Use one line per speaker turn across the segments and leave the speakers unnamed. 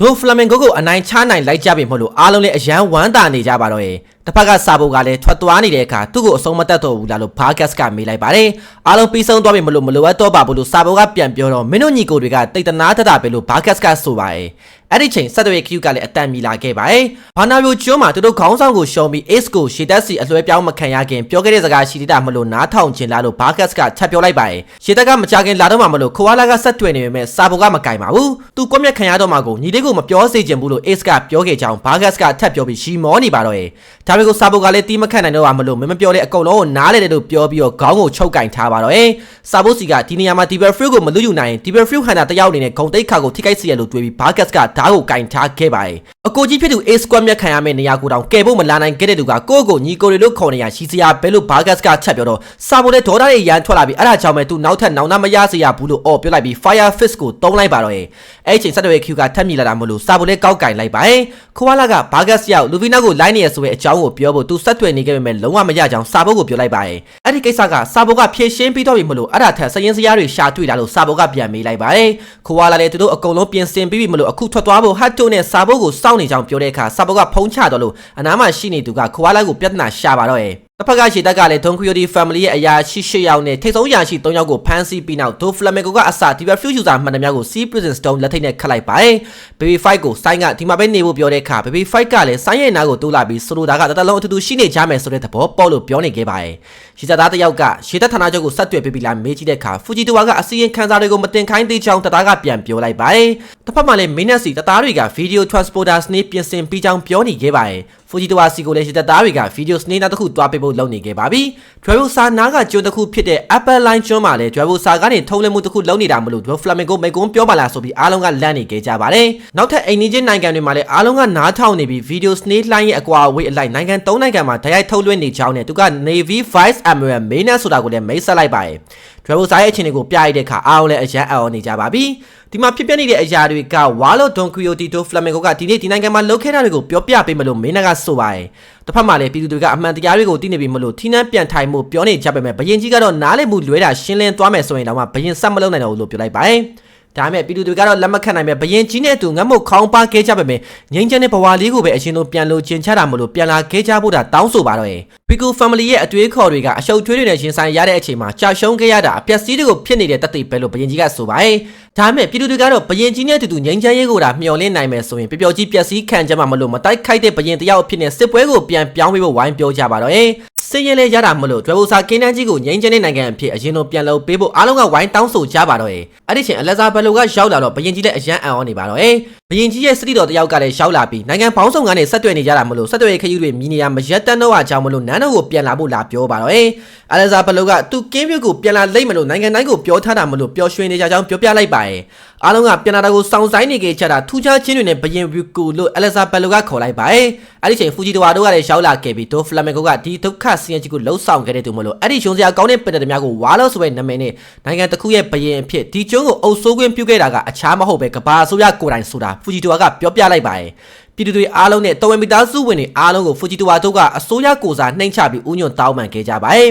ဒိုဖလာမင်ဂိုကိုအနိုင်ချနိုင်လိုက်ကြပြီမဟုတ်လို့အားလုံးလည်းအရန်ဝမ်းသာနေကြပါတော့ရေ တစ်ဖက်ကစာဘိုကလည်းထွက်သွားနေတဲ့အခါသူ့ကိုအဆုံးမတတ်တော့ဘူးလားလို့ဘာကတ်ကမေးလိုက်ပါတယ်အားလုံးပြီးဆုံးသွားပြီမလို့မလိုအပ်တော့ပါဘူးလို့စာဘိုကပြန်ပြောတော့မင်းတို့ညီကိုတွေကတိတ်တနာတတာပဲလို့ဘာကတ်ကဆိုပါရဲ့အဲ့ဒီချိန်ဆက်သွယ် Q ကလည်းအတန်မီလာခဲ့ပါတယ်ဘာနာဘိုကျွန်းမှာသူတို့ခေါင်းဆောင်ကိုရှုံးပြီး Ace ကိုရှေတက်စီအလွှဲပြောင်းမခံရခင်ပြောခဲ့တဲ့စကားရှိသေးတာမလို့နားထောင်ချင်လားလို့ဘာကတ်ကထပ်ပြောလိုက်ပါတယ်ရှေတက်ကမကြခင်လာတော့မှမလို့ခွာလာကဆက်တွေ့နေပေမဲ့စာဘိုကမကင်ပါဘူးသူကွက်မြက်ခံရတော့မှကိုညီလေးကိုမပြောစေချင်ဘူးလို့ Ace ကပြောခဲ့ကြောင်းဘာကတ်ကထပ်ပြောပြီးရှီမောနေပါတော့ရဲ့ဒါပေမဲ့စာဘိုကလည်းတီးမခတ်နိုင်တော့ပါမလို့မမပြောတဲ့အကုန်လုံးကိုနားလေတယ်လို့ပြောပြီးတော့ခေါင်းကိုချုပ်ကင်ထားပါတော့ရဲ့စာဘိုစီကဒီနေရာမှာ Diver Fruit ကိုမလူယူနိုင်ရင် Diver Fruit ဟန်တာတယောက်အနေနဲ့ဂုံတိတ်ခါကိုထိခိုက်စေရလို့တွေးပြီးဘာကတ်ကဓာတ်ကိုကင်ထားခဲ့ပါတယ်အကိုကြီးဖြစ်သူ A squad မြတ်ခံရမယ့်နေရာကိုတောင်ကယ်ဖို့မလာနိုင်ခဲ့တဲ့သူကကိုယ့်ကိုညီကိုတွေလို့ခေါ်နေရရှိစရာဘဲလို့ဘာကတ်ကချက်ပြောတော့စာဘိုတဲ့ဒေါ်ဒါရဲ့ရန်ထွက်လာပြီးအဲ့ဒါကြောင့်ပဲသူနောက်ထပ်နောင်နာမရစေရဘူးလို့အော်ပြောလိုက်ပြီး Fire Fist ကိုတုံးလိုက်ပါတော့ရဲ့အဲ့ချိန်ဆက်တဲ့ Q ကထပ်မြည်လာတာမလို့စာဘိုလည်းကောက်ကင်လိုက်ပါရဲ့ခွာလာကဘာကတ်ရောက်လူဗီနာကိုလိုင်းနေရဆိုတဲ့အကြောင်းကိုပြောဖို့သူဆက်သွယ်နေခဲ့ပေမဲ့လုံးဝမရကြောင်းစာဘိုကိုပြောလိုက်ပါရဲ့အဲ့ဒီကိစ္စကစာဘိုကဖြည့်ရှင်းပြီးတော့ပြီမလို့အဲ့ဒါထက်စရင်စရာတွေရှာတွေ့လာလို့စာဘိုကပြန်မေးလိုက်ပါရဲ့ခွာလာလည်းသူတို့အကုန်လုံးပြင်ဆင်ပြီးပြီမလို့အခုထွက်သွားဖို့ဟတ်တိုနဲ့စာဘိုကိုစောင့်နေကြောင်းပြောတဲ့အခါစာဘိုကဖုံးချတော့လို့အနားမှာရှိနေသူကခွာလာကိုပြဿနာရှာပါတော့ရဲ့ တစ်ဖက်ကရှေ့တက်ကလည်း Don Quixote Family ရဲ့အရာရှိ၈ယောက်နဲ့ထိပ်ဆုံးအရာရှိ၃ယောက်ကိုဖမ်းဆီးပြီးနောက် Do Flamenco ကအစ Diver Few User မှန်တယ်များကို Sea Prison Stone လက်ထိတ်နဲ့ခတ်လိုက်ပါတယ်။ Baby Fight ကိုဆိုင်းကဒီမှာပဲနေဖို့ပြောတဲ့အခါ Baby Fight ကလည်းဆိုင်းရဲ့နားကိုတိုးလာပြီးဆိုလိုတာကတတလုံးအတူတူရှိနေကြမယ်ဆိုတဲ့သဘောပေါက်လို့ပြောနေခဲ့ပါတယ်။ရှေ့သားတစ်ယောက်ကရှေ့သက်ဌာနချုပ်ကိုဆက်တွေ့ပြီးပြီလားမေးကြည့်တဲ့အခါ Fujitowa ကအစီရင်ခံစာတွေကိုမတင်ခိုင်းသေးချောင်းတသားကပြန်ပြောလိုက်ပါတယ်။တစ်ဖက်မှာလည်း Main စီတသားတွေက Video Transporter စနေပြင်ဆင်ပြီးကြောင်းပြောနေခဲ့ပါတယ်။ ဖူဂျီတိုဝါစီကိုလည်းရှစ်သက်သားတွေကဗီဒီယိုစနေနာတစ်ခုတွားပေးဖို့လုပ်နေခဲ့ပါပြီ။ Travel စာနားကကျွန်းတစ်ခုဖြစ်တဲ့ Apple Line ကျွန်းမှာလည်း Travel စာကနေထုံးလမှုတစ်ခုလုပ်နေတာမလို့ Dwarf Flamenco မိကွန်းပြောပါလားဆိုပြီးအားလုံးကလန့်နေခဲ့ကြပါတယ်။နောက်ထပ်အိမ်နီးချင်းနိုင်ငံတွေမှာလည်းအားလုံးကနားထောင်နေပြီးဗီဒီယိုစနေလိုင်းရဲ့အကွာအဝေးအလိုက်နိုင်ငံ၃နိုင်ငံမှာတိုက်ရိုက်ထုတ်လွှင့်နေကြောင်းနဲ့သူက Navy Vice Admiral Maynard ဆိုတာကိုလည်းမိတ်ဆက်လိုက်ပါတယ်။ Travel စာရဲ့အခြေအနေကိုပြရတဲ့အခါအားလုံးလည်းအရန်အော်နေကြပါပြီ။ဒီမှာဖြစ်ပျက်နေတဲ့အရာတွေကဝါလိုဒွန်ကွီယိုတီတိုဖလာမင်ဂိုကဒီနေ့ဒီနိုင်ငံမှာလုပ်ခဲ့တာတွေကိုပြောပြပေးမလို့မင်းကဆိုပါတယ်။တစ်ဖက်မှာလည်းပြည်သူတွေကအမှန်တရားတွေကိုသိနေပြီမလို့ထီးနှံပြန်ထိုင်မှုပြောနေကြပေမဲ့ဘယင်ကြီးကတော့နားလည်မှုလွဲတာရှင်းလင်းသွားမယ်ဆိုရင်တော့ဘယင်ဆက်မလုပ်နိုင်တော့ဘူးလို့ပြောလိုက်ပါတယ်။ ဒါပေမဲ့ပြည်သူတွေကတော့လက်မခံနိုင်ပဲဘရင်ကြီးနဲ့အတူငတ်မုတ်ခေါင်းပါခဲ့ကြပေမဲ့ငိမ့်ချမ်းတဲ့ဘဝလေးကိုပဲအရှင်တို့ပြန်လို့ကျင်ချတာမလို့ပြန်လာခဲ့ကြဖို့တာတောင်းဆိုပါတော့ရဲ့ပီကူ family ရဲ့အတွေးခေါ်တွေကအရှုပ်ထွေးတွေနဲ့ရှင်ဆိုင်ရတဲ့အချိန်မှာကြာရှုံးခဲ့ရတာအပျက်စီးတွေကိုဖြစ်နေတဲ့တသက်ပဲလို့ဘရင်ကြီးကဆိုပါရဲ့ဒါပေမဲ့ပြည်သူတွေကတော့ဘရင်ကြီးနဲ့အတူတူငိမ့်ချမ်းရေးကိုတာမျှော်လင့်နိုင်မယ်ဆိုရင်ပျော်ပျော်ကြီးပျက်စီးခံကြမှာမလို့မတိုက်ခိုက်တဲ့ဘရင်တယောက်အဖြစ်နဲ့စစ်ပွဲကိုပြန်ပြောင်းပေးဖို့ဝိုင်းပြောကြပါတော့ရဲ့ စင်ရင်လေးရတာမလို့ဒွဲဘူစာကင်းတန်းကြီးကိုငိမ့်ချမ်းတဲ့နိုင်ငံအဖြစ်အရင်လိုပြန်လို့ပေးဖို့အားလုံးကဝိုင်းတောင်းဆိုကြပါတော့ရဲ့အဲ့ဒီချိန်အလက်ဇာဘယ်လိုကရောက်လာတော့ဘရင်ကြီးလည်းအရန်အံ့ဩနေပါတော့ရဲ့ဘရင်ကြီးရဲ့စတိတော်တယောက်ကလည်းရောက်လာပြီးနိုင်ငံပေါင်းစုံကနေဆက်သွယ်နေကြတာမလို့ဆက်သွယ်ခရီးတွေမြည်နေရမရက်တန်းတော့အကြောင်းမလို့နန်းတော်ကိုပြန်လာဖို့လာပြောပါတော့ရဲ့အလက်ဇာဘယ်လိုကသူကင်းပြကိုပြန်လာလိမ့်မလို့နိုင်ငံတိုင်းကိုပြောထားတာမလို့ပျော်ရွှင်နေကြကြောင်းပြောပြလိုက်ပါရဲ့ အားလုံးကပြန်လာတာကိုစောင့်ဆိုင်နေကြကြတာထူးခြားခြင်းတွေနဲ့ဘရင်ဗျူကူလို့အလက်ဇာဘယ်လိုကခေါ်လိုက်ပါရဲ့အဲ့ဒီချိန်ဖူဂျီတိုဝါတို့ကလည်းရောက်လာခဲ့ပြီးဒိုဖလာမင်ကိုကဒီဒုက္ခဆင်းရဲကြီးကိုလှုပ်ဆောင်ခဲ့တဲ့သူမလို့အဲ့ဒီရှင်စရာကောင်းတဲ့ပင်တဲ့များကိုဝါလို့ဆိုတဲ့နာမည်နဲ့နိုင်ငံတစ်ခုရဲ့ဘရင်အဖြစ်ဒီကျွန်းကိုအုပ်စိုးခွင့်ပြုခဲ့တာကအခြားမဟုတ်ပဲကဘာအစိုးရကိုယ်တိုင်ဆိုတာဖူဂျီတိုဝါကပြောပြလိုက်ပါရဲ့ပြည်သူတွေအားလုံးနဲ့တော်ဝင်မိသားစုဝင်တွေအားလုံးကိုဖူဂျီတိုဝါတို့ကအစိုးရကိုစားနှိမ့်ချပြီးဥညွန့်တောင်းပန်ခဲ့ကြပါရဲ့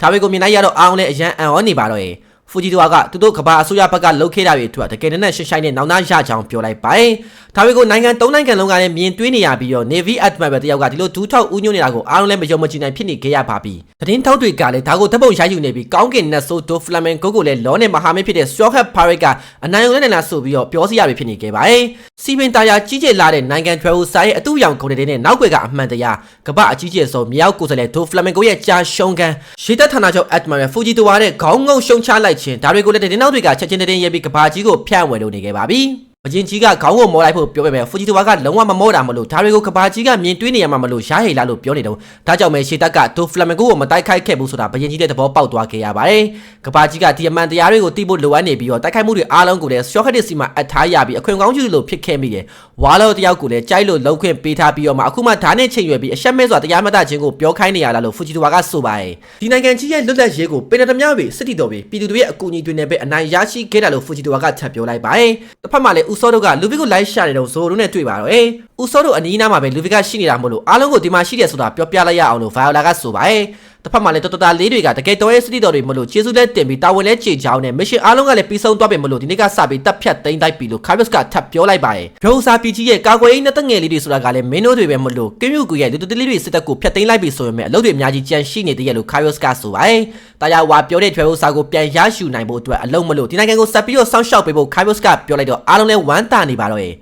ဒါပေကိုမြင်လိုက်ရတော့အားလုံးလည်းအရန်အံ့ဩနေပါတော့ရဲ့ ဖူဂျီတိုဝါကသူတို့ကဘာအစိုးရဘက်ကလှုပ်ခဲ့တာတွေအတွက်တကယ်နဲ့ရှင်းရှိုင်းနဲ့နောင်နာရချောင်းပြောလိုက်ပါတယ်။ဒါပေမဲ့နိုင်ငံ၃နိုင်ငံလုံးကလည်းမြင်တွေ့နေရပြီးတော့ Navy Admiral တယောက်ကဒီလိုဒူးထောက်ဦးညွှန်းနေတာကိုအားလုံးလည်းမယုံမကြည်နိုင်ဖြစ်နေခဲ့ရပါပြီ။သတင်းထောက်တွေကလည်းဒါကိုဓာတ်ပုံရိုက်ယူနေပြီးကောင်းကင်နတ်ဆိုးဒိုဖလာမင်ကိုကိုလည်းလောနဲ့မဟာမိတ်ဖြစ်တဲ့ Strawhat Pirate ကအနိုင်ရုံနဲ့နိုင်လာဆိုပြီးတော့ပြောစီရပြီဖြစ်နေခဲ့ပါတယ်။စီပင်တာယာကြီးကျယ်လာတဲ့နိုင်ငံ Travel ဆိုင်ရဲ့အတူရောင်ကုန်တဲ့နောက်ွယ်ကအမှန်တရားကပအကြီးကျယ်ဆုံးမြောက်ကိုယ်စားလှယ်ဒိုဖလာမင်ကိုရဲ့ကြာရှုံးကန်ရှေ့သက်ဌာနချုပ် Admiral Fujitowa တဲ့ခေါင်းငုံရှုံချလိုက်ခြင်းဒါတွေကိုလည်းသတင်းထောက်တွေကချက်ချင်းတင်းရဲပြီးကဘာကြီးကိုဖြန့်ဝယ်လုပ်နေခဲ့ပါပြီ။ အရင်ကြီးကခေါင်းကိုမောလိုက်ဖို့ပြောပေမဲ့ဖူဂျီတိုဝါကလုံးဝမမောတာမလို့ဒါတွေကိုကဘာကြီးကမြင်တွေ့နေရမှာမလို့ရှားဟိလာလို့ပြောနေတော့ဒါကြောင့်ပဲရှေတက်ကဒိုဖလာမင်ကိုကိုမတိုက်ခိုက်ခဲ့ဘူးဆိုတာဘရင်ကြီးတဲ့သဘောပေါက်သွားခဲ့ရပါတယ်ကဘာကြီးကဒီအမှန်တရားတွေကိုသိဖို့လိုအပ်နေပြီးတော့တိုက်ခိုက်မှုတွေအားလုံးကိုလည်းရှော့ခက်တစ်စီမှာအထားရပြီးအခွင့်ကောင်းယူလို့ဖြစ်ခဲ့မိတယ်ဝါလောတယောက်ကိုလည်းကြိုက်လို့လောက်ခွင့်ပေးထားပြီးတော့မှအခုမှဓာတ်နဲ့ချိန်ရွယ်ပြီးအရှက်မဲစွာတရားမတခြင်းကိုပြောခိုင်းနေရလားလို့ဖူဂျီတိုဝါကဆိုပါတယ်ဒီနိုင်ငံကြီးရဲ့လွတ်လပ်ရေးကိုပင်တမများပဲစစ်တီတော်ပဲပြည်သူတွေရဲ့အကူအညီတွေနဲ့ပဲအနိုင်ရရှိခဲ့တယ်လို့ဖူဂျီတိုဝါကထပ်ပြောလိုက်ပါတယ်တစ်ဖက်မှာလည်းဦးစောတို့ကလူဗီကိုလိုက်ရှာနေတော့ဇိုတို့နဲ့တွေ့ပါတော့အေးဦးစောတို့အနီးနားမှာပဲလူဗီကရှိနေတာမို့လို့အားလုံးကိုဒီမှာရှိတယ်ဆိုတာပြောပြလိုက်ရအောင်လို့ဗိုင်ယိုလာကဆိုပါရဲ့ တစ်ဖက်မှာလည်းတော်တော်လေးတွေကတကယ်တော်ရဲ့စတိတော်တွေမလို့ကျေးဇူးလက်တင်ပြီးတာဝန်လဲကြေချောင်းနဲ့မရှင်အားလုံးကလည်းပြီးဆုံးသွားပြီမလို့ဒီနေ့ကစပြီးတပ်ဖြတ်သိမ်းတိုက်ပြီလို့ Kyrus ကထပ်ပြောလိုက်ပါတယ်ဒရုံစာပီကြီးရဲ့ကာကွယ်ရေးနဲ့တငယ်လေးတွေဆိုတာကလည်းမင်းတို့တွေပဲမလို့ကင်းမြူကူရဲ့လူတလေးတွေစစ်တပ်ကိုဖျက်သိမ်းလိုက်ပြီဆိုရင်အလုပ်တွေအများကြီးကြန့်ရှိနေသေးရဲ့လို့ Kyrus ကဆိုပါတယ်တာယာဝါပြောတဲ့ဒရုံစာကိုပြန်ရရှိနိုင်ဖို့အတွက်အလုံးမလို့ဒီနိုင်ငံကိုဆက်ပြီးတော့စောင့်ရှောက်ပေးဖို့ Kyrus ကပြောလိုက်တော့အားလုံးလည်းဝမ်းသာနေပါတော့ရဲ့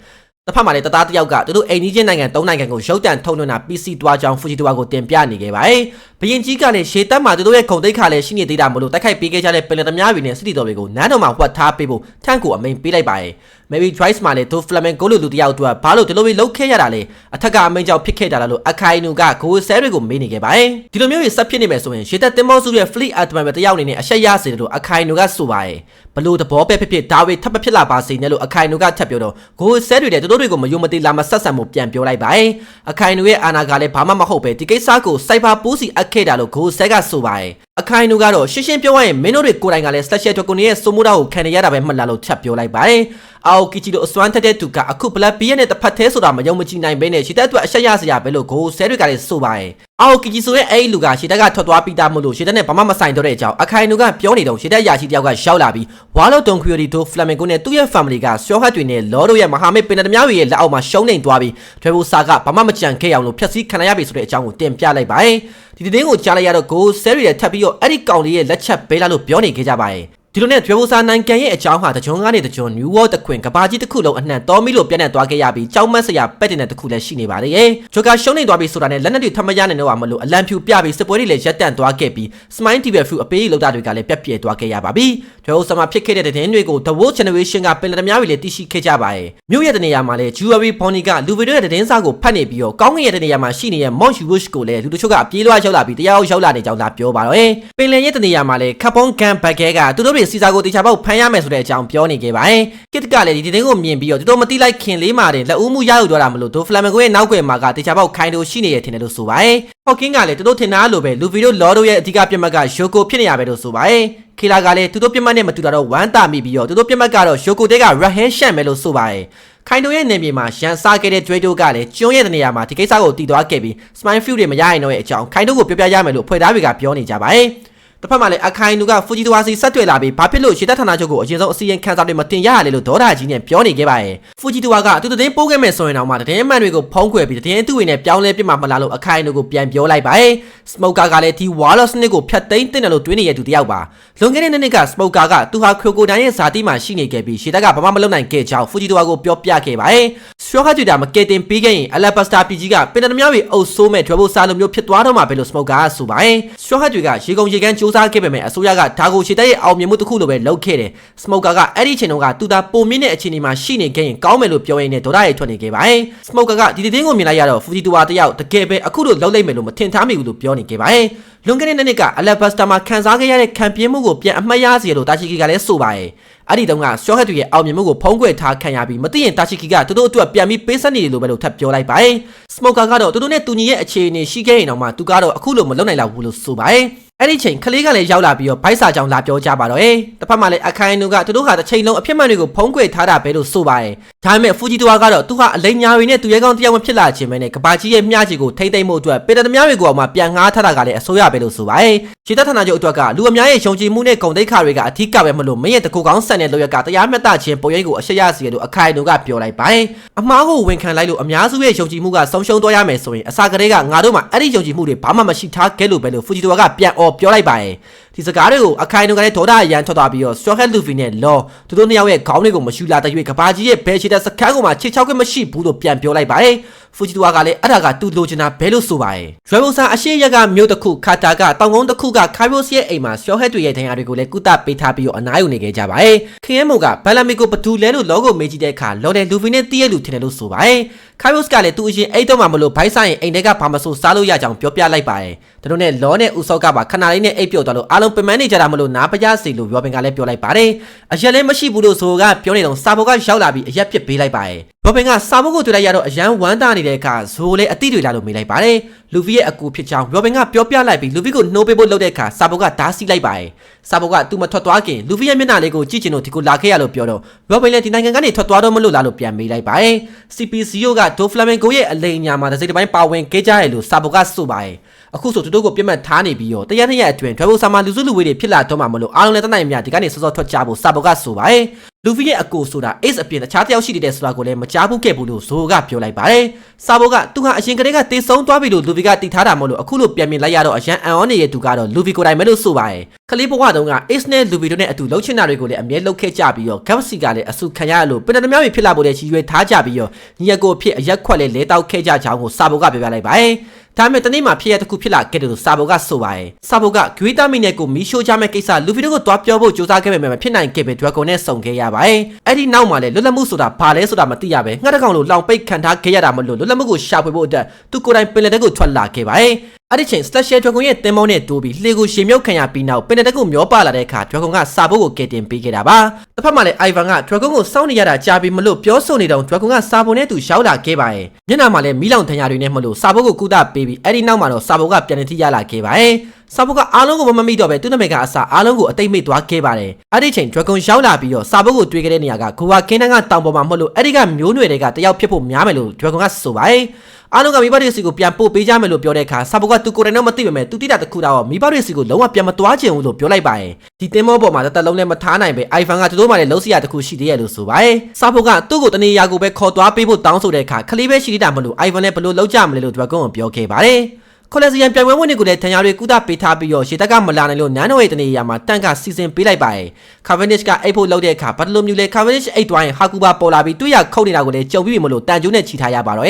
တစ်ဖက်မှာလည်းတသားတစ်ယောက်ကသူတို့အိမ်ကြီးချင်းနိုင်ငံ၃နိုင်ငံကိုရုတ်တံထုံလွှင့်တာ PC တွားကြောင်းဖူဂျီတိုဝါကိုတင်ပြနေခဲ့ပါတယ်။ဘရင်ကြီးကလည်းရှေတက်မှာသူတို့ရဲ့ဂုံတိတ်ခါလည်းရှိနေသေးတာမလို့တိုက်ခိုက်ပေးခဲ့ကြတဲ့ပင်လယ်သမားတွေနဲ့စစ်တီတော်တွေကိုနန်းတော်မှာဝတ်ထားပေးဖို့ထန့်ကိုအမိန်ပေးလိုက်ပါတယ်။ Maybe Joyce မှာလည်းသူ Flamengo လူလူတယောက်အတွက်ဘာလို့ဒီလိုမျိုးလုပ်ခဲ့ရတာလဲအထက်ကအမိန်ကြောင့်ဖြစ်ခဲ့တာလားလို့အခိုင်နူကဂိုးဆဲတွေကိုမေးနေခဲ့ပါတယ်။ဒီလိုမျိုးကြီးဆက်ဖြစ်နေမယ်ဆိုရင်ရှေတက်တင်မောစုရဲ့ Fleet Admiral တယောက်အနေနဲ့အရှက်ရစေတယ်လို့အခိုင်နူကဆိုပါတယ်။ဘလို့တဘောပဲဖြစ်ဖြစ်ဒါဝေထပ်မဖြစ်လာပါစေနဲ့လို့အခိုင်နူကထပ်ပြောတော့ဂိုးဆဲတွေတဲ့တို့တွေကိုမယုံမသိလာမဆက်ဆံမှုပြန်ပြောလိုက်ပါတယ်။အခိုင်နူရဲ့အာနာကလည်းဘာမှမဟုတ်ပဲဒီကိစ္စကိုစိုက်ပါပိုးစီအပ်ခဲ့တာလို့ဂိုးဆဲကဆိုပါတယ်။ အခိုင်နူကတော့ရှင်းရှင်းပြောရရင်မင်းတို့တွေကိုယ်တိုင်ကလည်း Special Token ရဲ့စုမှုတာကိုခံရရတာပဲမှတ်လာလို့ချက်ပြောလိုက်ပါတယ်။အော်ကီချီတို့အစွမ်းထက်တဲ့သူကအခုဘလက်ဘီရဲ့နဲ့တစ်ဖက်သေးဆိုတာမယုံမကြည်နိုင်ဘဲနဲ့ရှီတက်အတွက်အဆက်ရစရာပဲလို့ဂိုးဆဲတွေကလည်းဆိုပါတယ်။ အော်ကီချီဆိုရဲ့အဲ့ဒီလူကရှီတက်ကထွက်သွားပြီးသားမို့လို့ရှီတက်နဲ့ဘာမှမဆိုင်တော့တဲ့အကြောင်းအခိုင်နူကပြောနေတော့ရှီတက်ရာရှိတယောက်ကရှောက်လာပြီးဝါလိုတွန်ခရီယိုဒီတို့ဖလမင်ကိုနဲ့သူ့ရဲ့ family ကရှောဟတ်တွေနဲ့လော်တို့ရဲ့မဟာမိတ်ပင်တများတွေရဲ့လက်အောက်မှာရှုံးနေသွားပြီးထွေဘူစာကဘာမှမကြံခဲ့အောင်လို့ဖျက်ဆီးခံရပြီဆိုတဲ့အကြောင်းကိုတင်ပြလိုက်ပါတယ်။ဒီသတင်းကိုကြားလိုက်ရတော့ဂိုးဆဲရီရဲ့ထပ်ပြီးတော့အဲ့ဒီကောင်လေးရဲ့လက်ချက်ပေးလာလို့ပြောနေခဲ့ကြပါတယ်။ ဒီလိုနဲ့ထွေဘူစာနိုင်ငံရဲ့အကြောင်းဟာတကြုံကနေတကြုံ New World တခွင်ကဘာကြီးတစ်ခုလုံးအနှံ့တော်မီလို့ပြန့်နှံ့သွားခဲ့ရပြီးကြောင်းမတ်စရာပက်တင်တဲ့တစ်ခုလည်းရှိနေပါတယ်။ဂျိုကာရှုံးနေသွားပြီဆိုတာနဲ့လက်နက်တွေထပ်မရနိုင်တော့မှမလို့အလံဖြူပြပြီးစစ်ပွဲတွေလည်းရပ်တန့်သွားခဲ့ပြီး Smile TV ဖူအပေးလောက်တာတွေကလည်းပြက်ပြဲသွားခဲ့ရပါပြီ။ထွေဘူစာမှာဖြစ်ခဲ့တဲ့တဲ့င်းတွေကို The World Generation ကပင်လယ်သမားတွေလည်းသိရှိခဲ့ကြပါတယ်။မြို့ရဲ့တနေရာမှာလည်း Jewelry Bonnie ကလူဗီတို့ရဲ့တဲ့င်းစားကိုဖတ်နေပြီးတော့ကောင်းကင်ရဲ့တနေရာမှာရှိနေတဲ့ Mount Yubush ကိုလည်းလူတို့ချုပ်ကအပြေးလွှားရောက်လာပြီးတရားရောက်လာနေကြောင်းသာပြောပါတော့။ပင်လယ်ရဲ့တနေရာမှာလည်း Carbon Gun Bag ကသူတို့တွေစီစာကိုတေချာပေါက်ဖမ်းရမယ်ဆိုတဲ့အကြောင်းပြောနေခဲ့ပါတယ်။ကစ်တကလည်းဒီတင်းကိုမြင်ပြီးတော့သူတို့မတိလိုက်ခင်လေးမှာတင်လက်ဦးမှုရယူတော့တာမလို့ဒိုဖလာမင်ကိုရဲ့နောက်ွယ်မှာကတေချာပေါက်ခိုင်းတို့ရှိနေရထင်တယ်လို့ဆိုပါတယ်။ဟော့ကင်းကလည်းသူတို့ထင်တာလိုပဲလူဗီတို့လော်တို့ရဲ့အဓိကပြတ်မှတ်ကယိုကိုဖြစ်နေရပဲလို့ဆိုပါတယ်။ခီလာကလည်းသူတို့ပြတ်မှတ်နဲ့မတူတာတော့ဝမ်းတာမိပြီးတော့သူတို့ပြတ်မှတ်ကတော့ယိုကိုတဲကရဟဲရှန့်မယ်လို့ဆိုပါတယ်။ခိုင်တိုရဲ့နေမြေမှာရန်စားခဲ့တဲ့ကျွေးတိုးကလည်းကျွန်းရဲ့နေရာမှာဒီကိစ္စကိုတည်သွားခဲ့ပြီး Smile Few တွေမရရင်တော့ရဲ့အကြောင်းခိုင်တိုကိုပြောပြရမယ်လို့ဖွဲ့သားတွေကပြောနေကြပါတယ်။ တစ်ဖက်မှာလည်းအခိုင်နူကဖူဂျီတဝါစီဆက်တွေ့လာပြီးဘာဖြစ်လို့ရှေ့တပ်ဌာနချုပ်ကိုအရင်ဆုံးအစီရင်ခံစာတွေမတင်ရရလဲလို့ဒေါ်ဒါကြီးနဲ့ပြောနေခဲ့ပါတယ်။ဖူဂျီတဝါကသူတည်ပိုးခဲ့မယ်ဆိုရင်တော့မှတည်င်းမှန်တွေကိုဖုံးကွယ်ပြီးတည်င်းသူ့ဝင်နဲ့ပြောင်းလဲပြစ်မှာမလားလို့အခိုင်နူကိုပြန်ပြောလိုက်ပါတယ်။ Smoker ကလည်းဒီ Wall စနစ်ကိုဖျက်သိမ်းတင်တယ်လို့တွေးနေရသူတယောက်ပါ။လွန်ခဲ့တဲ့နှစ်က Smoker ကသူဟာခရိုကိုဒိုင်ရဲ့ဇာတိမှာရှိနေခဲ့ပြီးရှေ့တပ်ကဘာမှမလုပ်နိုင်ခဲ့ကြောင်းဖူဂျီတဝါကိုပြောပြခဲ့ပါတယ်။ Straw Hat တာမကယ်တင်ပေးခဲ့ရင် Alabasta PG ကပင်တမများတွေအုပ်ဆိုးမဲ့ Trouble စာလိုမျိုးဖြစ်သွားတော့မှာပဲလို့ Smoker ကဆိုပါတယ်။ Straw Hat တွေကရေကုန်ရေကန်းစူးစမ်းခဲ့ပေမဲ့အစိုးရကဒါကိုခြေတက်ရဲ့အောင်မြင်မှုတစ်ခုလိုပဲလုပ်ခဲ့တယ်။ Smoker ကအဲ့ဒီချိန်တုန်းကသူသာပုံမြင့်တဲ့အခြေအနေမှာရှိနေခဲ့ရင်ကောင်းမယ်လို့ပြောရင်းနဲ့ဒေါ်လာရေထွက်နေခဲ့ပါတယ်။ Smoker ကဒီသတင်းကိုမြင်လိုက်ရတော့ Fuji Tower တယောက်တကယ်ပဲအခုလိုလုပ်လိုက်မယ်လို့မထင်ထားမိဘူးလို့ပြောနေခဲ့ပါတယ်။လွန်ခဲ့တဲ့နှစ်က Alabaster မှာခံစားခဲ့ရတဲ့ခံပြင်းမှုကိုပြန်အမှတ်ရစေလို့တာချီကီကလည်းဆိုပါတယ်။ အဲ့ဒီတုန်းကရှော့ဟက်တွေရဲ့အောင်မြင်မှုကိုဖုံးကွယ်ထားခံရပြီးမသိရင်တာချီကီကသူတို့အတွက်ပြန်ပြီးပေးဆက်နေတယ်လို့ပဲလို့ထပ်ပြောလိုက်ပါတယ်။ Smoker ကတော့သူတို့နဲ့တူညီရဲ့အခြေအနေရှိခဲ့ရင်တော့မှသူကတော့အခုလိုမလုပ်နိုင်လောက်ဘူးလို့ဆိုပါတယ်။ အဲ့ဒီချိန်ကလေးကလည်းရောက်လာပြီးတော့ဘိုက်စာကြောင်လာပြောကြပါတော့။တစ်ဖက်မှာလည်းအခိုင်နူကသူတို့ဟာတစ်ချိန်လုံးအဖြစ်မှန်တွေကိုဖုံးကွယ်ထားတာပဲလို့ဆိုပါတယ်။ဒါပေမဲ့ဖူဂျီတိုဝါကတော့သူဟာအလိန်ညာတွေနဲ့သူရဲကောင်းတယောက်မဖြစ်လာခြင်းပဲနဲ့ကဘာကြီးရဲ့မျှကြီးကိုထိမ့်သိမ့်မှုအတွက်ပေတသမားတွေကိုအောင်မှပြန်ငှားထားတာကလည်းအစိုးရပဲလို့ဆိုပါတယ်။ခြေသက်ဌာနချုပ်အတွက်ကလူအများရဲ့ယုံကြည်မှုနဲ့ဂုဏ်သိက္ခာတွေကအထူးကပဲမလို့မင်းရဲ့တကူကောင်းဆန်တဲ့လောရကတရားမျှတခြင်းပုံရိပ်ကိုအရှက်ရစီလို့အခိုင်နူကပြောလိုက်ပါတယ်။အမားကိုဝန်ခံလိုက်လို့အများစုရဲ့ယုံကြည်မှုကဆုံးရှုံးသွားရမယ်ဆိုရင်အစာကလေးကငါတို့မှအဲ့ဒီယုံကြည်မှုတွေဘာမှမရှိထားခဲ့လို့ပဲလို့ဖူဂျီတိုဝါကပြန်អော်ပြောလိုက်ပါတယ်။ ဒီစကားတွေကိုအခိုင်အုံကလည်းဒေါသအရန်ထွက်သွားပြီးတော့ Straw Hat Luffy နဲ့ Law သူတို့နှစ်ယောက်ရဲ့ခေါင်းတွေကိုမရှူလာတဲ့၍ကဘာကြီးရဲ့ဘဲရှိတဲ့စကန်းကိုမှချစ်ချောက်ခွင့်မရှိဘူးလို့ပြန်ပြောလိုက်ပါတယ်။ဖူဂျီတိုဝါကလည်းအဲ့ဒါကသူ့လိုချင်တာဘဲလို့ဆိုပါတယ်။ Dragon ဆာအရှိရက်ကမြို့တစ်ခုခါတာကတောင်ကုန်းတစ်ခုက Kairos ရဲ့အိမ်မှာ Straw Hat တွေရဲ့ဒဏ်ရာတွေကိုလည်းကုသပေးထားပြီးတော့အနားယူနေခဲ့ကြပါတယ်။ခင်းမိုကဘယ်လမီကိုဘသူလဲလို့လောကိုမေးကြည့်တဲ့အခါလော်တယ်လူဖီနဲ့တည့်ရလူထင်တယ်လို့ဆိုပါတယ်။ Kairos ကလည်းသူအရင်အိတ်တော့မှမလို့ဘိုက်ဆိုင်အိမ်ထဲကဘာမဆိုစားလို့ရကြောင်းပြောပြလိုက်ပါတယ်။ဒါတို့နဲ့လောနဲ့ဦးစောကပါခဏလေးနဲ့အိတ်ပြုတ်သွားလို့အားလုံးပင်မနေကြတာမလို့နားပကြစီလို့ရောဘင်ကလည်းပြောလိုက်ပါတယ်။အရက်လည်းမရှိဘူးလို့ဆိုကပြောနေတော့စာဘောကရောက်လာပြီးအရက်ပစ်ပေးလိုက်ပါတယ်။ရောဘင်ကစာဘုတ်ကိုတွေ့လိုက်ရတော့အရန်ဝမ်းသာနေတဲ့အခါဇိုလည်းအတိတွေလာလို့မေးလိုက်ပါတယ်လူဖီရဲ့အကူဖြစ်ကြောင်းရောဘင်ကပြောပြလိုက်ပြီးလူဖီကိုနှိုးပေးဖို့လုပ်တဲ့အခါစာဘုတ်ကဓာတ်စီလိုက်ပါတယ်စာဘုတ်ကသူမထွက်သွားခင်လူဖီရဲ့မျက်နှာလေးကိုကြည့်ချင်လို့ဒီကိုလာခဲ့ရလို့ပြောတော့ရောဘင်လည်းဒီနိုင်ငံကနေထွက်သွားတော့မလို့လားလို့ပြန်မေးလိုက်ပါတယ် CPCO ကဒိုဖလမင်ကိုရဲ့အလိမ်ညာမှာတစ်စိတ်တစ်ပိုင်းပါဝင်ခဲ့ကြရလို့စာဘုတ်ကဆိုပါတယ် အခုဆိုသူတို့ကိုပြတ်မှတ်ထားနေပြီးတော့တရားနှစ်ရက်အတွင်းဒရဘိုဆာမာလူစုလူဝေးတွေဖြစ်လာတော့မှမလို့အားလုံးလည်းတနိုင်မြဒီကနေစောစောထွက်ကြဖို့စာဘုတ်ကဆိုပါတယ်လူဖီရဲ့အကိုဆိုတာ ace အပြင်တခြားတယောက်ရှိနေတဲ့ဆိုတာကိုလည်းမကြားဘူးခဲ့ဘူးလို့ဇိုကပြောလိုက်ပါတယ်။စာဘိုကသူဟာအရင်ကတည်းကတေဆုံးသွားပြီလို့လူဖီကတည်ထားတာမဟုတ်လို့အခုလို့ပြန်မြင်လိုက်ရတော့အရန်အန်အောနေတဲ့သူကတော့လူဖီကိုယ်တိုင်ပဲလို့ဆိုပါတယ်။ကလေးဘဝတုန်းက ace နဲ့လူဖီတို့နဲ့အတူလှုပ်ချင်တာတွေကိုလည်းအမြဲလှုပ်ခဲ့ကြပြီးတော့ galaxy ကလည်းအဆူခံရလို့ပင်တမများဖြစ်လာဖို့လည်းချီရွယ်ထားကြပြီးတော့ညီအကိုဖြစ်အရက်ခွက်လည်းလဲတောက်ခဲ့ကြကြောင်းကိုစာဘိုကပြောပြလိုက်ပါတယ်။ ဒါပေမဲ့တနေ့မှဖြစ်ရတဲ့ခုဖြစ်လာခဲ့တယ်လို့စာဘိုကဆိုပါတယ်။စာဘိုကဂွေးတာမီနဲ့ကိုမီရှိုးချမဲ့ကိစ္စလူဖီတို့ကိုတွားပြောဖို့ကြိုးစားခဲ့ပေမဲ့မဖြစ်နိုင်ခဲ့ပဲဒရဂွန်နဲ့စုံခဲ့ရပါတယ်။အဲ့ဒီနောက်မှာလည်းလွတ်လပ်မှုဆိုတာဘာလဲဆိုတာမသိရပဲငှက်တကောင်လိုလောင်ပိတ်ခံထားခဲ့ရတာမလို့လွတ်လပ်မှုကိုရှာဖွေဖို့အတွက်သူကိုယ်တိုင်ပင်လယ်တက်ကိုထွက်လာခဲ့ပါတယ်။ အဲ့ဒီချိန် Slash Dragon ရဲ့တင်မောင်းနဲ့တိုးပြီးလှေကိုရှေမြုပ်ခံရပြီးနောက်ပင်လယ်တက်ကိုမျောပါလာတဲ့အခါ Dragon ကစာဖို့ကိုကယ်တင်ပေးခဲ့တာပါ။တစ်ဖက်မှာလည်း Ivan က Dragon ကိုစောင့်နေရတာကြာပြီမလို့ပြောဆိုနေတော့ Dragon ကစာဖို့နဲ့သူရှောက်လာခဲ့ပါတယ်။မျက်နှာမှာလည်းမီးလောင်ထန်ရတွေနဲ့မလို့စာဖို့ကိုကုသပေးပြီးအဲ့ဒီနောက်မှာတော့စာဖို့ကပြန်နေထိရလာခဲ့ပါတ ယ်။စာဘုတ်ကအားလုံးကိုမမမိတော့ပဲသူ့နာမည်ကအစားအားလုံးကိုအသိမိတ်သွားခဲ့ပါတယ်။အဲ့ဒီချိန် Dragon ရောက်လာပြီးတော့စာဘုတ်ကိုတွေ့ခဲ့တဲ့နေရာကဂိုဝါကင်းတန်းကတောင်ပေါ်မှာမဟုတ်လို့အဲ့ဒီကမျိုးနွယ်တွေကတယောက်ဖြစ်ဖို့များမယ်လို့ Dragon ကဆိုပါတယ်။အားလုံးကမိဘတွေစီကိုပြန်ပို့ပေးကြမယ်လို့ပြောတဲ့အခါစာဘုတ်ကသူကိုယ်တိုင်တော့မသိပေမဲ့သူတိတာတခုတော့မိဘတွေစီကိုလုံးဝပြန်မသွားချင်ဘူးလို့ပြောလိုက်ပါတယ်။ဒီတင်မောပေါ်မှာတစ်သက်လုံးလည်းမထားနိုင်ပဲ iPhone ကသူတို့မှလည်းလုံးစရာတခုရှိသေးရဲ့လို့ဆိုပါတယ်။စာဘုတ်ကသူ့ကိုတနေရာကိုပဲခေါ်သွားပေးဖို့တောင်းဆိုတဲ့အခါခလေးပဲရှိသေးတာမလို့ iPhone နဲ့ဘယ်လိုလုပ်ကြမလဲလို့ Dragon ကိုပြောခဲ့ပါတယ်။ ခေါ်လက်စီယန်ပြိုင်ပွဲဝင်တွေကိုလည်းထန်ရတွေကုသပေးထားပြီးတော့ရှေတက်ကမလာနိုင်လို့နန်းတော်ရဲ့တနေရာမှာတန့်ကစီစဉ်ပေးလိုက်ပါတယ်။ Cavendish ကအိတ်ဖို့လုပ်တဲ့အခါဘတ်တလိုမြူလေ Cavendish အိတ်သွားရင်ဟာကူပါပေါ်လာပြီးတွေ့ရခုတ်နေတာကိုလည်းကြုံပြီးပြီမလို့တန်ကျိုးနဲ့ချီထားရပါတော့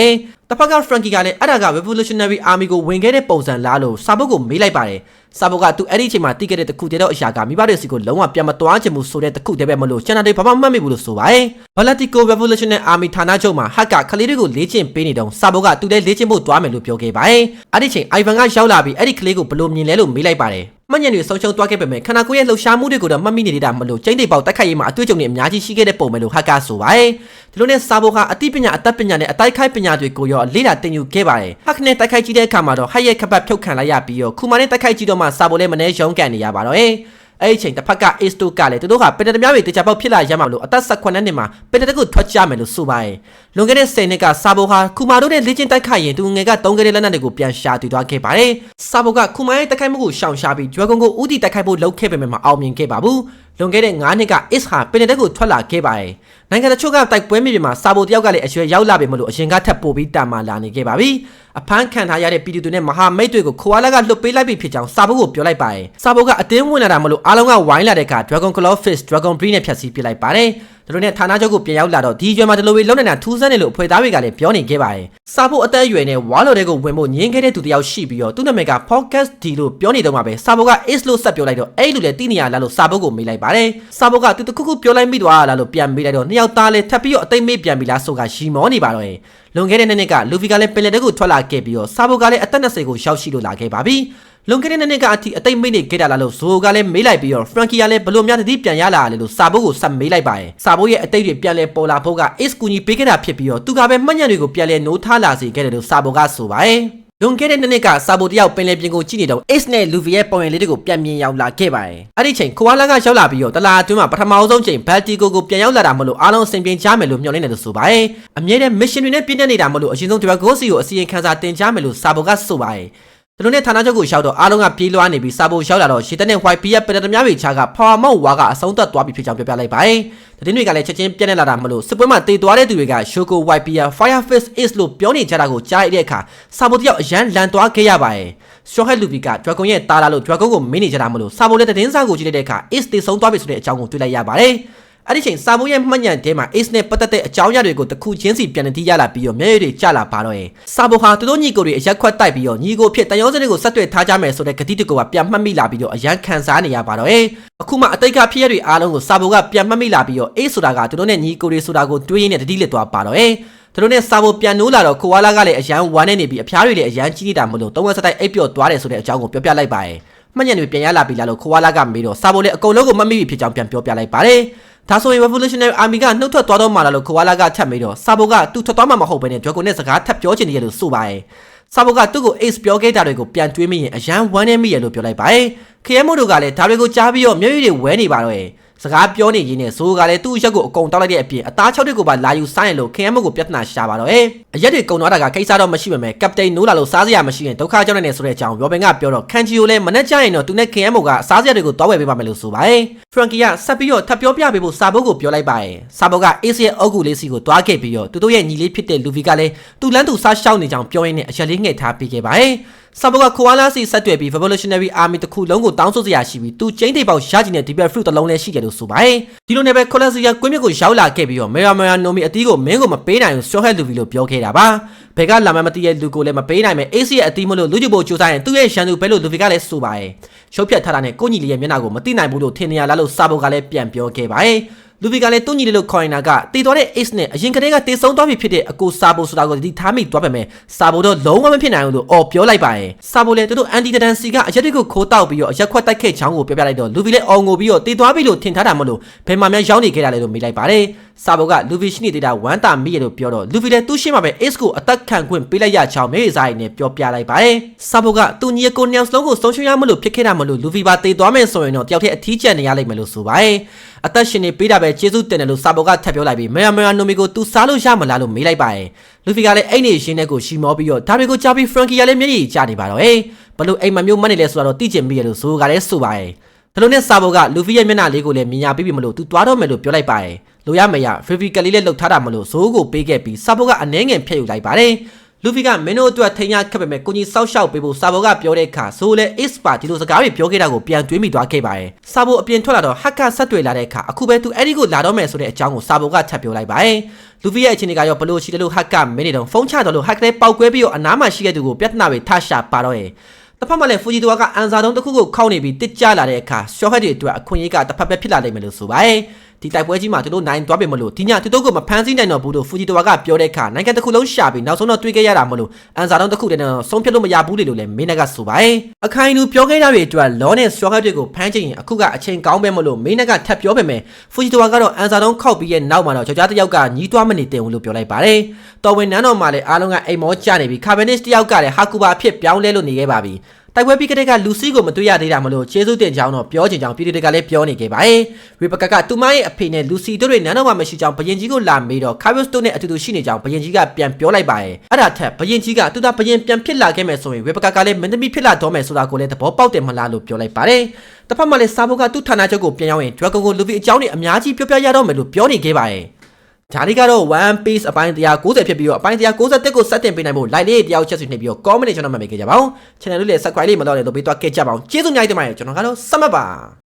တယ်။တစ်ဖက်က Frankie ကလည်းအဲ့ဒါက Revolutionary Army ကိုဝင်ခဲ့တဲ့ပုံစံလားလို့စာဘုတ်ကိုမေးလိုက်ပါတယ်။စာဘုတ်ကသူအဲ့ဒီအချိန်မှာတီးခဲ့တဲ့တခုတည်းတော့အရာကမိဘတွေစီကိုလုံးဝပြန်မသွားချင်ဘူးဆိုတဲ့တခုတည်းပဲမလို့ချန်နာတွေဘာမှမှတ်မိဘူးလို့ဆိုပါတယ်။ Balatico Revolutionary Army ဌာနချုပ်မှာဟက်ကခလေးတွေကိုလေ့ကျင့်ပေးနေတော့စာဘုတ်ကသူလည်းလေ့ကျင့်ဖို့သွားမယ်လို့ပြောခဲ့ပါတယ်။အဲ့ဒီချိန် Ivan ကရောက်လာပြီးအဲ့ဒီကလေးကိုဘလို့မြင်လဲလို့မေးလိုက်ပါတယ်။ မှတ်ညံတွေဆုံးရှုံးသွားခဲ့ပေမဲ့ခန္ဓာကိုယ်ရဲ့လှုပ်ရှားမှုတွေကိုတော့မှတ်မိနေတာမလို့ကျိန်းတိတ်ပေါက်တက်ခိုက်ရေးမှာအတွေ့အကြုံတွေအများကြီးရှိခဲ့တဲ့ပုံပဲလို့ဟက်ကဆိုပါတယ်။ဒီလိုနဲ့စာဘုတ်ဟာအသိပညာအတတ်ပညာနဲ့အတိုက်ခိုက်ပညာတွေကိုရောလေ့လာသင်ယူခဲ့ပါတယ်။ဟက်နဲ့တိုက်ခိုက်ကြည့်တဲ့အခါမှာတော့ဟက်ရဲ့ခပတ်ဖြုတ်ခံလိုက်ရပြီးတော့ခုမှနဲ့တိုက်ခိုက်ကြည့်တော့မှစာဘုတ်လည်းမနှဲရုံးကန်နေရပါတော့။ အဲ့ဒီချိန်တစ်ဖက်က Ace တို့ကလည်းသူတို့ကပင်တမတွေတေချာပေါက်ဖြစ်လာရမှာလို့အသက်18နှစ်မှာပင်တတကုထွက်ကြမယ်လို့ဆိုပါတယ်။လွန်ခဲ့တဲ့10နှစ်ကစာဘိုဟာကူမာတို့နဲ့လေ့ကျင့်တိုက်ခိုက်ရင်သူငယ်ကတုံးခဲ့တဲ့လက်နက်တွေကိုပြန်ရှာတည်သွားခဲ့ပါတယ်။စာဘိုကကူမာရဲ့တိုက်ခိုက်မှုကိုရှောင်ရှားပြီး Dragon ကိုဥတီတိုက်ခိုက်ဖို့လုပ်ခဲ့ပေမဲ့မအောင်မြင်ခဲ့ပါဘူး။ လွန်ခဲ့တဲ့9နှစ်က Ace ဟာပင်တတက်ကိုထွက်လာခဲ့ပါတယ်။နိုင်ငံတချို့ကတိုက်ပွဲမြေပြင်မှာစာဘိုတယောက်ကလည်းအရွယ်ရောက်လာပြီမလို့အရင်ကထပ်ပို့ပြီးတာမာလာနေခဲ့ပါပြီ။အဖမ်းခံထားရတဲ့ပြည်သူတွေနဲ့မဟာမိတ်တွေကိုခွာလာကလွတ်ပေးလိုက်ပြီဖြစ်ကြောင်းစာဘိုကိုပြောလိုက်ပါတယ်။စာဘိုကအတင်းဝင်လာတာမလို့အားလုံးကဝိုင်းလာတဲ့အခါ Dragon Claw Fist Dragon Breed နဲ့ဖြတ်စည်းပစ်လိုက်ပါတယ်။ သူတို့နဲ့ဌာနချုပ်ကိုပြန်ရောက်လာတော့ဒီကျွဲမှာဒလိုဝေလုံးနေတာထူးဆန်းတယ်လို့အဖွဲ့သားတွေကလည်းပြောနေခဲ့ပါတယ်။စာဖို့အသက်အရွယ်နဲ့ဝါလော်တဲ့ကိုဝင်ဖို့ညင်းခဲ့တဲ့သူတယောက်ရှိပြီးတော့သူ့နာမည်က Podcast D လို့ပြောနေတော့မှပဲစာဖို့က Ace လို့ဆက်ပြောလိုက်တော့အဲ့လူလည်းတိနေရလားလို့စာဖို့ကိုမေးလိုက်ပါတယ်။စာဖို့ကသူတခုခုပြောလိုက်မိသွားလားလို့ပြန်မေးလိုက်တော့နှစ်ယောက်သားလည်းထပ်ပြီးတော့အသိမေးပြန်ပြီလားဆိုကရှီမောနေပါတော့တယ်။လွန်ခဲ့တဲ့နှစ်နှစ်ကလူဖီကလည်းပင်လယ်တက်ကိုထွက်လာခဲ့ပြီးတော့စာဖို့ကလည်းအသက်20ကိုရောက်ရှိလို့လာခဲ့ပါပြီ။ လွန်ခဲ့တဲ့နှစ်ကအထိအသိမိတ်နေခဲ့တာလားလို့ဇိုကလည်းမေးလိုက်ပြီးတော့ Frankie ကလည်းဘလို့များတတိပြန်ရလာတယ်လို့စာဘိုးကိုဆက်မေးလိုက်ပါတယ်စာဘိုးရဲ့အသိတွေပြန်လဲပေါ်လာဖို့က Ace ကူညီပေးခဲ့တာဖြစ်ပြီးတော့သူကပဲမှတ်ညံတွေကိုပြန်လဲနိုးထားလာစေခဲ့တယ်လို့စာဘိုးကဆိုပါတယ်လွန်ခဲ့တဲ့နှစ်နှစ်ကစာဘိုတယောက်ပင်လယ်ပြင်ကိုကြည့်နေတော့ Ace နဲ့ Luffy ရဲ့ပုံရိပ်လေးတွေကိုပြန်မြင်ရောက်လာခဲ့ပါတယ်။အဲ့ဒီချိန်ခွာလာကရောက်လာပြီးတော့တလာအတွင်းမှာပထမဆုံးချိန် Baltico ကိုပြန်ရောက်လာတာမလို့အားလုံးအဆင်ပြေကြမယ်လို့မျှော်လင့်နေတယ်ဆိုပါတယ်။အမြဲတမ်း mission တွေနဲ့ပြည့်နေနေတာမလို့အရင်ဆုံး Dragon Sea ကိုအစီရင်ခံစာတင်ကြမယ်လို့စာဘိုကဆိုပါတယ်။ ဒီလိုနဲ့ဌာနချုပ်ကိုရောက်တော့အားလုံးကပြေးလွှားနေပြီးစာဖို့ရောက်လာတော့ရှေ့တနဲ့ white beer ပရတများတွေချာကဖော်မောက်ဝါကအဆုံးသတ်သွားပြီဖြစ်ကြောင်းပြောပြလိုက်ပါတယ်။သတင်းတွေကလည်းချက်ချင်းပြန့်နေလာတာမလို့စစ်ပွဲမှာတေသွားတဲ့သူတွေက Shoko white beer fireface is လို့ပြောနေကြတာကိုကြားရတဲ့အခါစာဖို့တယောက်အရန်လန်သွားခဲ့ရပါတယ်။ Shohet Luffy က Dragon ရဲ့တားလာလို့ Dragon ကိုမင်းနေကြတာမလို့စာဖို့လည်းသတင်းစာကိုကြည့်လိုက်တဲ့အခါ is တေဆုံးသွားပြီဆိုတဲ့အကြောင်းကိုတွေ့လိုက်ရပါတယ်။ အဲ့ဒီချိန်စာမိုးရဲ့မှတ်ညံတဲမှာ Ace နဲ့ပတ်သက်တဲ့အကြောင်းအရာတွေကိုတစ်ခုချင်းစီပြန်တီးရလာပြီးတော့မျက်ရည်တွေကျလာပါတော့ရဲ့စာမိုးဟာသူတို့ညီကိုတွေအရက်ခွက်တိုက်ပြီးတော့ညီကိုဖြစ်တန်ရုံးစနစ်ကိုဆက်တွေ့ထားကြမယ်ဆိုတဲ့ဂတိတကောကပြန်မှတ်မိလာပြီးတော့အရန်ခံစားနေရပါတော့ရဲ့အခုမှအတိတ်ကဖြစ်ရတွေအားလုံးကိုစာမိုးကပြန်မှတ်မိလာပြီးတော့ Ace ဆိုတာကသူတို့နဲ့ညီကိုတွေဆိုတာကိုတွေးရင်းနဲ့တတိလစ်သွားပါတော့ရဲ့သူတို့နဲ့စာဖို့ပြန်နိုးလာတော့ကိုဝါလာကလည်းအရန်ဝမ်းနေနေပြီးအဖျားတွေလည်းအရန်ကြီးနေတာမလို့သုံးဝက်စတိုက်အိပ်ပျော်သွားတယ်ဆိုတဲ့အကြောင်းကိုပြောပြလိုက်ပါရဲ့မှတ်ညံတွေပြန်ရလာပြီလားလို့ခွာလာကမေးတော့စာဖို့လည်းအကုန်လုံးကိုမမိပြီဖြစ်ကြောင်းပြန်ပြောပြလိုက်ပါတယ် ဒါဆိုရင် Revolutionary Army ကနှုတ်ထွက်သွားတော့မှလားလို့ခွာလာကထပ်ပြီးတော့စာဘိုကသူထွက်သွားမှမဟုတ်ဘဲနဲ့ Dragon နဲ့စကားထပ်ပြောချင်နေရလို့ဆိုပါရဲ့စာဘိုကသူ့ကို Ace ပြောခဲ့တာတွေကိုပြန်တွေးမိရင်အရန်ဝမ်းနေမိရလို့ပြောလိုက်ပါရဲ့ခရဲမို့တို့ကလည်းဒါတွေကိုကြားပြီးတော့မျက်ရည်တွေဝဲနေပါတော့ရဲ့ စကားပြောနေရင်းနဲ့ဇိုးကလည်းသူ့ရက်ကိုအကုန်တောက်လိုက်တဲ့အပြင်အသား၆တွေကိုပါလာယူဆိုင်ရလို့ခရဲမို့ကိုပြဿနာရှာပါတော့ရဲ့အရက်တွေကုန်သွားတာကကိစ္စတော့မရှိပါမယ်ကပတိန်နိုးလာလို့စားစရာမရှိရင်ဒုက္ခကြောင့်နေဆိုတဲ့အကြောင်းရောဘင်ကပြောတော့ခန်ချီယိုလည်းမနဲ့ကြရင်တော့သူနဲ့ခရဲမို့ကစားစရာတွေကိုတောက်ဝယ်ပေးပါမယ်လို့ဆိုပါရဲ့ဖရန်ကီကဆက်ပြီးတော့ထပ်ပြောပြပေးဖို့စာဘုတ်ကိုပြောလိုက်ပါရဲ့စာဘုတ်ကအေးစီရဲ့အုပ်ကူလေးစီကိုတွားခဲ့ပြီးတော့သူတို့ရဲ့ညီလေးဖြစ်တဲ့လူဗီကလည်းသူ့လန်းသူစားရှောက်နေကြောင်းပြောရင်းနဲ့အရက်လေးငှက်ထားပေးခဲ့ပါရဲ့စာဘုတ်ကခွာလာစီဆက်တွေ့ပြီး Revolutionary Army တစ်ခုလုံးကိုတောင်းဆိုစရာရှိပြီးသူကျင်းတိပေါက်ရချင်တဲ့ Deeper Fruit တစ်လုံးလည်းရှိတယ်လို့ဆိုပါရဲ့ဒီလိုနဲ့ပဲ Colossia ကွင်းမြစ်ကိုရောက်လာခဲ့ပြီးတော့ Mera Mera Nomi အတီးကိုမင်းကိုမပေးနိုင်ဘူး Straw Hat Luffy လို့ပြောခဲ့တာပါဘယ်ကလာမှမသိရဲ့လူကိုလည်းမပေးနိုင်မယ် AC ရဲ့အတီးမလို့လူကြည့်ဖို့ကြိုးစားရင်သူ့ရဲ့ရှန်သူပဲလို့ Luffy ကလည်းဆိုပါရဲ့ရှုပ်ပြတ်ထားတာနဲ့ကိုညီလေးရဲ့မျက်နှာကိုမသိနိုင်ဘူးလို့ထင်နေရလားလို့စာဘုတ်ကလည်းပြန်ပြောခဲ့ပါရဲ့ လူဗီကလည်းတူညီလေးလို့ခေါ်နေတာကတည်တော်တဲ့ ace နဲ့အရင်ကတည်းကတည်ဆုံးသွားပြီဖြစ်တဲ့အကိုစာဘိုဆိုတာကိုဒီထားမိသွားပါမယ်စာဘိုတော့လုံးဝမဖြစ်နိုင်ဘူးလို့အော်ပြောလိုက်ပါရဲ့စာဘိုလည်းသူတို့အန်တီတဒန်စီကအရက်တွေကိုခိုးတောက်ပြီးတော့အရက်ခွက်တိုက်ခဲ့ချောင်းကိုပြောပြလိုက်တော့လူဗီလည်းအော်ငိုပြီးတော့တည်သွားပြီလို့ထင်ထားတာမလို့ဘယ်မှာများရောက်နေခဲ့တာလဲလို့မေးလိုက်ပါတယ်စာဘိုကလူဗီရှိနေတဲ့တာဝမ်းတာမိရလို့ပြောတော့လူဗီလည်းသူ့ရှင်းမှာပဲ ace ကိုအသက်ခံခွင့်ပေးလိုက်ရချောင်းမေးစားရည်နဲ့ပြောပြလိုက်ပါတယ်စာဘိုကသူညီကိုညောင်စလုံးကိုဆုံးရှုံးရမလို့ဖြစ်ခဲ့တာမလို့လူဗီပါတည်သွားမယ်ဆိုရင်တော့တယောက်တည်းအထီးကျန်နေရလိမ့်မယ်လို့ဆိုပါတယ် အသက်ရှင်နေပေးတာပဲကျေးဇူးတင်တယ်လို့စာဘိုကထပ်ပြောလိုက်ပြီးမယာမယာနိုမီကိုသူစားလို့ရမလားလို့မေးလိုက်ပါတယ်လူဖီကလည်းအဲ့နေရှင်းတဲ့ကိုရှီမောပြီးတော့ဒါတွေကိုကြားပြီးဖရန်ကီကလည်းမျက်ရည်ကျနေပါတော့ဟေးဘလို့အိမ်မမျိုးမတ်နေလဲဆိုတော့တိကျင်မိရလို့ဆိုကလည်းဆိုပါရဲ့ဒါလိုနဲ့စာဘိုကလူဖီရဲ့မျက်နှာလေးကိုလည်းမြင်ရပြီးပြီမလို့သူသွားတော့မယ်လို့ပြောလိုက်ပါတယ်လိုရမရဖီဖီကလေးလည်းလှုပ်ထားတာမလို့ဇိုးကိုပေးခဲ့ပြီးစာဘိုကအနှဲငယ်ဖျက်ယူလိုက်ပါတယ် လူဖီကမင်းတို့အတွက်ထိန်ရခက်ပေမဲ့ကိုကြီးစောက်ရှောက်ပေးဖို့စာဘောကပြောတဲ့အခါဆိုလဲ is ပါဒီလိုစကားတွေပြောခဲ့တာကိုပြန်တွေးမိသွားခဲ့ပါတယ်။စာဘောအပြင်ထွက်လာတော့ဟက်ကဆက်တွေ့လာတဲ့အခါအခုပဲသူအဲ့ဒီကိုလာတော့မယ်ဆိုတဲ့အကြောင်းကိုစာဘောကထပ်ပြောလိုက်ပါတယ်။လူဖီရဲ့အချင်းတွေကရောဘလို့ရှိတယ်လို့ဟက်ကမင်းနေတော့ဖုန်းချတော့လို့ဟက်ကလေးပောက်ကွဲပြီးတော့အနားမှာရှိတဲ့သူကိုပြဿနာတွေထရှာပါတော့ရဲ့တစ်ဖက်မှာလည်းဖူဂျီတိုဝါကအန်ဆာတုံးတစ်ခုကိုခောက်နေပြီးတစ်ကြလာတဲ့အခါရှော့ဟက်တွေအတွက်အခွင့်အရေးကတစ်ဖက်ပဲဖြစ်လာနိုင်မယ်လို့ဆိုပါတယ် ဒီတိုက်ပွဲကြီးမှာသူတို့နိုင်သွားပြီမလို့ဒီညသူတို့ကိုမဖမ်းဆီးနိုင်တော့ဘူးလို့ဖူဂျီတိုဝါကပြောတဲ့အခါနိုင်ငံတစ်ခုလုံးရှာပြီးနောက်ဆုံးတော့တွေးခဲ့ရတာမလို့အန်ဆာတုံးတစ်ခုတည်းနဲ့ဆုံးဖြတ်လို့မရဘူးလေလို့လည်းမင်းနက်ကဆိုပါတယ်အခိုင်လူပြောခဲ့တာတွေအတွက်လောနဲ့ရှော့ဟက်တွေကိုဖမ်းချင်ရင်အခုကအချိန်ကောင်းပဲမလို့မင်းနက်ကထပ်ပြောပေမဲ့ဖူဂျီတိုဝါကတော့အန်ဆာတုံးခောက်ပြီးရဲ့နောက်မှာတော့ယောက်ျားတစ်ယောက်ကညီးတွားမနေတဲ့ဘူးလို့ပြောလိုက်ပါတယ်တော်ဝင်နန်းတော်မှာလည်းအားလုံးကအိမ်မောကြနေပြီးကာဘနစ်တစ်ယောက်ကလည်းဟာကူဘာအဖြစ်ပြောင်းလဲလို့နေခဲ့ပါပြီ တိုက်ပွဲပြီးကတည်းကလူစီကိုမတွေ့ရသေးတာမလို့ကျေးဇူးတင်ကြောင်းတော့ပြောချင်ကြောင်းပြည်သူတွေကလည်းပြောနေခဲ့ပါတယ်။ရီဘကာကသူမရဲ့အဖေနဲ့လူစီတို့တွေနန်းတော်မှာမရှိကြောင်းဘယင်ကြီးကိုလာမေးတော့ကာဗီယစ်တို့နဲ့အတူတူရှိနေကြောင်းဘယင်ကြီးကပြန်ပြောလိုက်ပါတယ်။အဲ့ဒါထက်ဘယင်ကြီးကသူသားဘယင်ပြန်ဖြစ်လာခဲ့မယ်ဆိုရင်ရီဘကာကလည်းမင်းသမီးဖြစ်လာတော့မယ်ဆိုတာကိုလည်းသဘောပေါက်တယ်မလားလို့ပြောလိုက်ပါတယ်။တစ်ဖက်မှာလည်းစာဘုတ်ကသူ့ဌာနချုပ်ကိုပြန်ရောက်ရင် Dragon ကိုလူဗီအကြောင်းတွေအများကြီးပြောပြရတော့မယ်လို့ပြောနေခဲ့ပါတယ်။ ဒါလေးကတော့ One Piece အပိုင်း190ဖြစ်ပြီးတော့အပိုင်း191ကိုစတင်ပေးနိုင်ဖို့ like လေးတယောက်ချက်ဆွေးနှိပ်ပြီးတော့ comment နဲ့ကျွန်တော်မှတ်ပေးခဲ့ကြပါဦး channel လေးလည်း subscribe လေးမလုပ်နဲ့လုပ်ပေးသွားခဲ့ကြပါအောင်ကျေးဇူးအများကြီးတင်ပါတယ်ကျွန်တော်ကတော့စမတ်ပါ